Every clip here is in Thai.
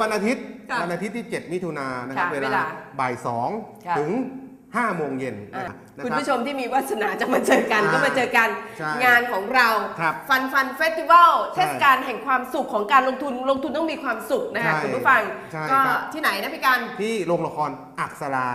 วันอาทิตย์ค่ะวันอาทิตย์ที่ 7 มิถุนายนนะครับค่ะเวเวลาลาบ่ายค่ะ2ถึง 5 โมงเย็นอะนะคุณรับ ผู้ชมที่มีวาสนาจะมาเจอกันอ่าก็มาเจอกันใช่งานของเราครับฟันฟันเฟสติวัลใช่เทศกาลแห่งความสุขของการลงทุนลงทุนต้องมีความสุขนะคะใช่คุณผู้ฟังใช่ก็ครับ ที่ไหนนะพี่การที่โรงละครอักษรา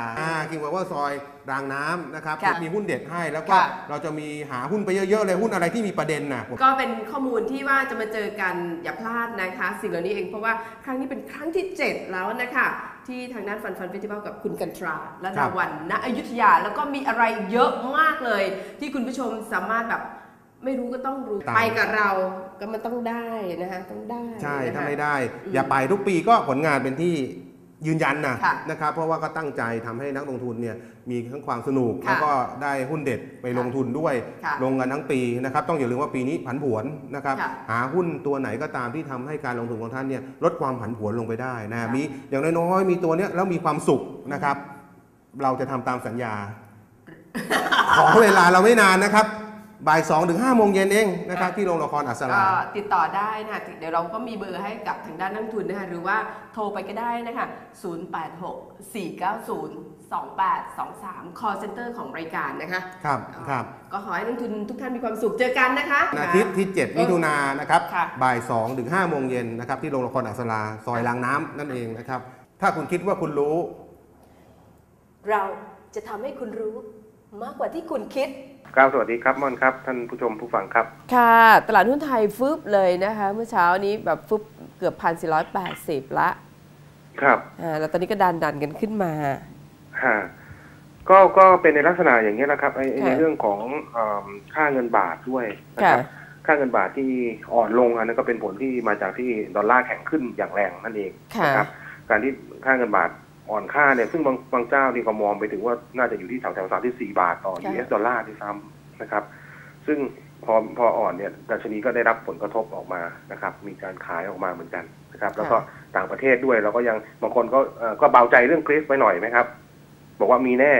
คิงพาวเวอร์ซอยรางน้ำนะครับค่ะมีหุ้นเด็ดให้แล้วก็ค่ะ เราจะมีหาหุ้นไปเยอะๆเลยหุ้นอะไรที่มีประเด็นนะผม ก็เป็นข้อมูลที่ว่าจะมาเจอกันอย่าพลาดนะคะ สิ่งเหล่านี้เองเพราะว่าครั้งนี้เป็นครั้งที่ 7 แล้วนะคะ ที่ทางด้านฟันฟันเฟสติวัลกับคุณกันตราและครันาบวันณอยุธยา แล้วก็มีอะไรเยอะมากเลย ที่คุณผู้ชมสามารถแบบไม่รู้ก็ต้องรู้ตาม ไปกับเราก็มันต้องได้นะคะต้องได้ใช่นะคะ ถ้าไม่ได้ อืมอย่าไปทุกปีก็ผลงานเป็นที่ยืนยันนะค่ะนะครับเพราะว่าก็ตั้งใจทำให้นักลงทุนเนี่ยมีทั้งความสนุก ค่ะแล้วก็ได้หุ้นเด็ดไปลงทุนด้วย ค่ะลงกันทั้งปีนะครับต้องอย่าลืมว่าปีนี้ผันผวนนะครับค่ะหาหุ้นตัวไหนก็ตามที่ทำให้การลงทุนของท่านเนี่ยลดความผันผวนลงไปได้นะค่ะ มีอย่างน้อยๆมีตัวเนี้ยแล้วมีความสุขนะครับ เราจะทำตามสัญญา ขอเวลาเราไม่นานนะครับบ่ายสองถึงห้าโมงเย็นเองนะครับที่โรงละครอัศราก็ติดต่อได้นะคะเดี๋ยวเราก็มีเบอร์ให้กับทางด้านนักลงทุนนะคะหรือว่าโทรไปก็ได้นะคะ 086 490 2823 call center ของรายการนะคะครับครับก็ขอให้นักลงทุนทุกท่านมีความสุขเจอกันนะคะวันอาทิตย์ที่ 7 มิถุนายนนะครับค่ะบ่าย2ถึง5โมงเย็นนะครับที่โรงละครอัศราซอยรางน้ำนั่นเองนะครับ ถ้าคุณคิดว่าคุณรู้ เราจะทำให้คุณรู้ มากกว่าที่คุณคิดครับสวัสดีครับม่อนครับ ท่านผู้ชมผู้ฟังครับ ค่ะ ตลาดหุ้นไทยฟึบเลยนะคะ เมื่อเช้านี้แบบฟึบเกือบพันสี่ร้อยแปดสิบละครับอ่าแล้วตอนนี้ก็ดันดันกันขึ้นมาฮะก็ก็เป็นในลักษณะอย่างนี้ยนะครับไอ้ไอ้ค่ะในเรื่องของเอิ่มค่าเงินบาทด้วยนะค่ะครับค่าเงินบาทที่อ่อนลงอันนั้นก็เป็นผลที่มาจากที่ดอลลาร์แข็งขึ้นอย่างแรงนั่นเองค่ะนะครับการที่ค่าเงินบาท อ่อนค่าเนี่ยซึ่งบางบางเจ้านี่ก็มองไปถึงว่าน่าจะอยู่ที่แถวแถวสามที่สี่บาทต่อค่ะ US ดอลลาร์ที่ซ้ำนะครับ ซึ่งพอพออ่อนเนี่ยดัชนีก็ได้รับผลกระทบออกมานะครับ มีการขายออกมาเหมือนกันนะครับ แล้วก็ต่างประเทศด้วยเราก็ยังบางคนก็เอ่อก็เบาใจเรื่องคริสไปหน่อยไหมครับ บอกว่ามีแน่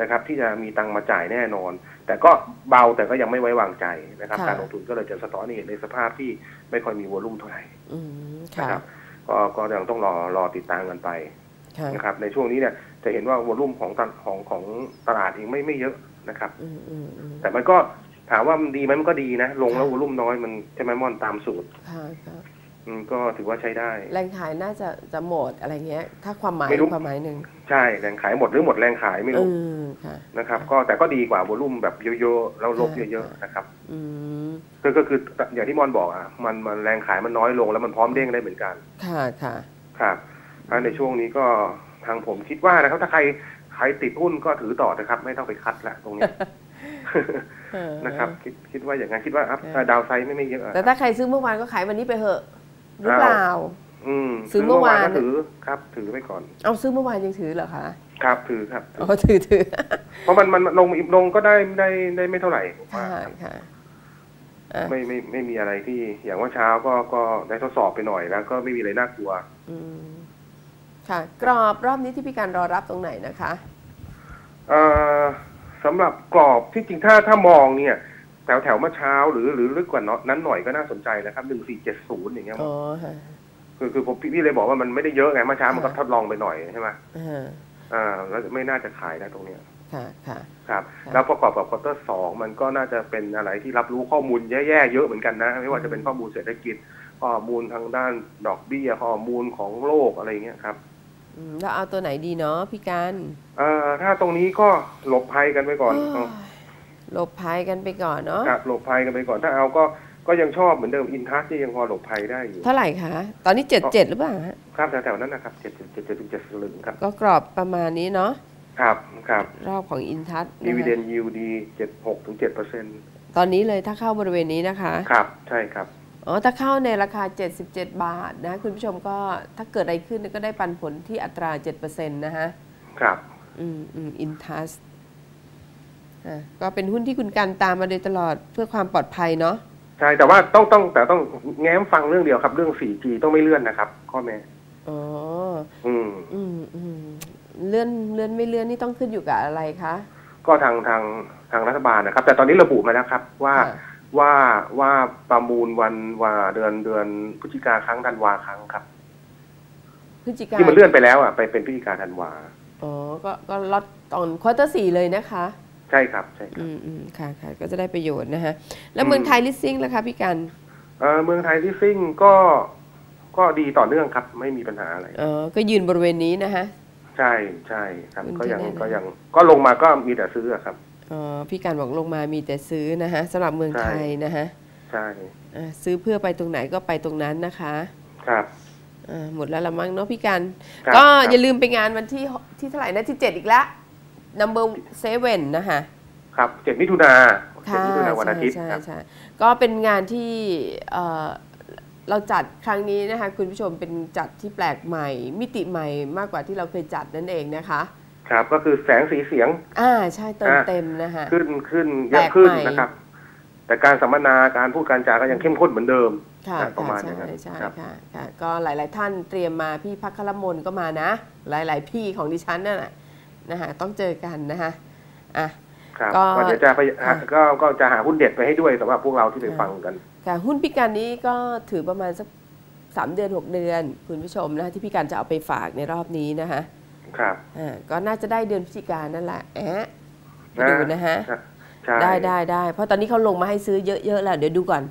นะครับ ที่จะมีตังค์มาจ่ายแน่นอน แต่ก็เบาแต่ก็ยังไม่ไว้วางใจนะครับค่ะการลงทุนก็เลยจะสะท้อนให้เห็นในสภาพที่ไม่ค่อยมีวอลุ่มเท่าไหร่อืมนะค่ะครับก็ก็ยังต้องรอรอติดตามกันไปค่ะ นะครับในช่วงนี้เนี่ยจะเห็นว่าวอลุ่มของตลของของตลาดเองไม่ไม่เยอะนะครับอืมอืมอืมแต่มันก็ถามว่ามันดีไหมมันก็ดีนะ ลงแล้ววอลุ่มน้อยมันใช่ไหมม่อนตามสูตรค่ะค่ะอืมก็ถือว่าใช้ได้ แรงขายน่าจะจะหมดอะไรเงี้ย ถ้าความหมายไม่รู้ความหมายหนึ่งใช่แรงขายหมดหรือหมดแรงขายไม่อืรู้มค่ะนะครับ ก็แต่ก็ดีกว่าวอลุ่มแบบเยอะๆแล้วลบค่ะเยอะๆนะครับอืมก็ก็คืออย่างที่มอนบอกอะมันมันแรงขายมันน้อยลงแล้วมันพร้อมเด้งได้เหมือนกัน ค่ะค่ะครับ เพราะฉะนั้นในช่วงนี้ก็ทางผมคิดว่านะครับ ถ้าใครใครติดหุ้นก็ถือต่อนะครับ ไม่ต้องไปคัดละตรงนี้เออนะครับ คิดคิดว่าอย่างนั้นคิดว่าอัพค่ะดาวไซด์ไม่ไม่เยอะอะแต่ถ้าใครซื้อเมื่อวานก็ขายวันนี้ไปเหอะหรือเปล่าอืมซื้อเมื่อวานก็ถือครับ ถือไปก่อน เอาซื้อเมื่อวานยังถือเหรอคะครับถือครับถืออ๋อถือถือเพราะมันมันลงลงก็ได้ได้ได้ไม่เท่าไหร่ผมว่าค่ะค่ะอะไม่ไม่ไม่มีอะไรที่อย่างว่าเช้าก็ก็ได้ทดสอบไปหน่อยแล้ว ก็ไม่มีอะไรน่ากลัว อืม ค่ะ กรอบรอบนี้ที่พี่การรอรับตรงไหนนะคะเอ่อสำหรับกรอบที่จริงถ้าถ้ามองเนี่ยแถวแถวเมื่อเช้าหรือหรือลึกกว่านั้นหน่อยก็น่าสนใจนะครับหนึ่งสี่เจ็ดศูนย์อย่างเงี้ยอ๋อค่ะคือคือผมพี่พี่เลยบอกว่ามันไม่ได้เยอะไงเมื่อเช้ามันก็ค่ะทดลองไปหน่อยใช่ไหมอ่าอ่าแล้วไม่น่าจะขายได้ตรงเนี้ยค่ะค่ะครับค่ะแล้วประกอบกับควอเตอร์สองมันก็น่าจะเป็นอะไรที่รับรู้ข้อมูลแย่ๆเยอะเหมือนกันนะ ไม่ว่าจะเป็นข้อมูลเศรษฐกิจข้อมูลทางด้านดอกเบี้ยข้อมูลของโลกอะไรเงี้ยครับ อืมแล้วเอาตัวไหนดีเนาะพี่การเอ่อถ้าตรงนี้ก็หลบภัยกันไปก่อนโยเอาหลบภัยกันไปก่อนเนาะครับหลบภัยกันไปก่อน ถ้าเอาก็ก็ยังชอบเหมือนเดิมอินทัสที่ยังพอหลบภัยได้อยู่เท่าไหร่คะ ตอนนี้เจ็ดเจ็ดหรือเปล่าฮะครับแถวๆนั้นนะครับเจ็ดเจ็ดเจ็ดถึงเจ็ดสลึงครับ ก็กรอบประมาณนี้เนาะครับครับรอบของอินทัศดีเวเดนยิวดีเจ็ดหกถึงเจ็ดเปอร์เซ็นต์ตอนนี้เลยถ้าเข้าบริเวณนี้นะคะ ครับใช่ครับ อ๋อถ้าเข้าในราคา 77 บาทนะคุณผู้ชมก็ถ้าเกิดอะไรขึ้นก็ได้ปันผลที่อัตรา 7%นะฮะ ครับ อืมอืมอินทัสอะก็เป็นหุ้นที่คุณกันตามมาโดยตลอดเพื่อความปลอดภัยเนาะใช่ แต่ว่าต้องต้องแต่ต้องแง้มฟังเรื่องเดียวครับ เรื่อง 4G ต้องไม่เลื่อนนะครับ ข้อแม้อ๋ออืมอืมอืมเลื่อนเลื่อนไม่เลื่อนนี่ต้องขึ้นอยู่กับอะไรคะ ก็ทางทางทางรัฐบาลนะครับ แต่ตอนนี้ระบุมาแล้วครับว่าค่ะ ว่าว่าประมูลวันว่าเดือนเดือนพฤศจิกาครั้งธันวาครั้งครับพฤศจิกาที่มันเลื่อนไปแล้วอะไปเป็นพฤศจิกาธันวาอ๋อก็ก็ล็อตตอนควอเตอร์สี่เลยนะคะ ใช่ครับใช่ครับอืมอืมค่ะค่ะก็จะได้ประโยชน์นะคะแล้วเมืองไทยลิสซิ่งล่ะคะพี่กันเอ่อเมืองไทยที่ซิ่งก็ก็ดีต่อเนื่องครับ ไม่มีปัญหาอะไรอ๋อก็ยืนบริเวณนี้นะคะใช่ใช่ครับคุณก็ยังที่แน่นะก็ยังก็ลงมาก็มีแต่ซื้ออะครับอ๋อ พี่การบอกลงมามีแต่ซื้อนะคะสำหรับเมืองไทยนะคะใช่อ่าซื้อเพื่อไปตรงไหนก็ไปตรงนั้นนะคะ ครับอ่าหมดแล้วละมั้งเนาะพี่กันครับก็ครับอย่าลืมไปงานวันที่ที่เท่าไหร่นะที่7อีกแล้ว number seven นะคะครับเจ็ดมิถุนาเจ็ดค่ะมิถุนาวันอาทิตย์ใช่ครับใช่ก็เป็นงานที่เอ่อเราจัดครั้งนี้นะคะคุณผู้ชมเป็นจัดที่แปลกใหม่ มิติใหม่มากกว่าที่เราเคยจัดนั่นเองนะคะ ครับก็คือแสงสีเสียง อ่าใช่เติมอ่าเต็มนะคะขึ้นขึ้นเยอะขึ้นแปลกใหม่นะครับ แต่การสัมมนาการพูดการจาก็ยังเข้มข้นเหมือนเดิมค่ะอ่าประมาณค่ะอย่างนั้นใช่ใช่ครับค่ะค่ะ ก็หลาย ๆ ท่านเตรียมมาพี่พักคลมนก็มานะ หลาย ๆ พี่ของดิฉันนั่นแหละนะคะต้องเจอกันนะคะอะครับก็ก็เดี๋ยวจะไปค่ะก็ก็จะหาหุ้นเด็ดไปให้ด้วยสำหรับพวกเราที่ไปค่ะฟังกันค่ะหุ้นพี่การนี้ก็ถือประมาณสักสามเดือนหกเดือน คุณผู้ชมนะคะที่พี่การจะเอาไปฝากในรอบนี้นะคะ ครับอ่าก็น่าจะได้เดือนพฤศจิกายนนั่นแหละแอะไปดูนะฮะใช่ได้ได้ได้เพราะตอนนี้เขาลงมาให้ซื้อเยอะๆแล้วเดี๋ยวดูก่อน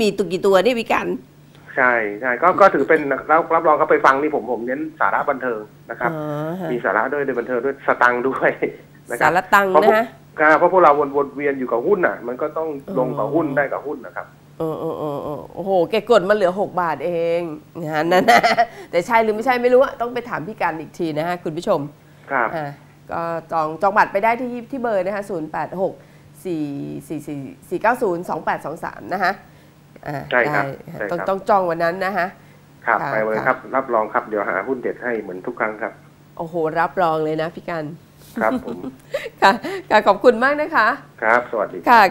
มีตุกกี่ตัวนี่พี่กัน ใช่ใช่ก็ก็ถือเป็นรับรับรองเขาไปฟังนี่ผมผมเน้นสาระบันเทิงนะครับอ๋อฮะมีสาระด้วยด้วยบันเทิงด้วยสตังค์ด้วยนะคสารับรตังค์เพราะพวนะกฮะครับเพราะพวกเราวนวนเวียนอยู่กับหุ้นอะ มันก็ต้องลงกับหุ้นอ๋อได้กับหุ้นนะครับ เออเออเออเออโอ้โห แกกดมาเหลือ 6 บาทเองนะฮะนั่นนะแต่ใช่หรือไม่ใช่ไม่รู้อะต้องไปถามพี่กันอีกทีนะฮะคุณผู้ชมครับอ่าก็จองจองบัตรไปได้ที่ที่เบอร์นะคะ0 8 6 4 4 4 4 9 0 2 8 2 3นะคะอ่าใช่ครับได้ใช่ครับ ต้องต้องจองวันนั้นนะคะครับค่ะไปเลยค่ะครับรับรองครับเดี๋ยวหาหุ้นเด็ดให้เหมือนทุกครั้งครับ โอ้โห รับรองเลยนะพี่กันครับผม ค่ะค่ะขอบคุณมากนะคะ ครับ สวัสดีค่ะ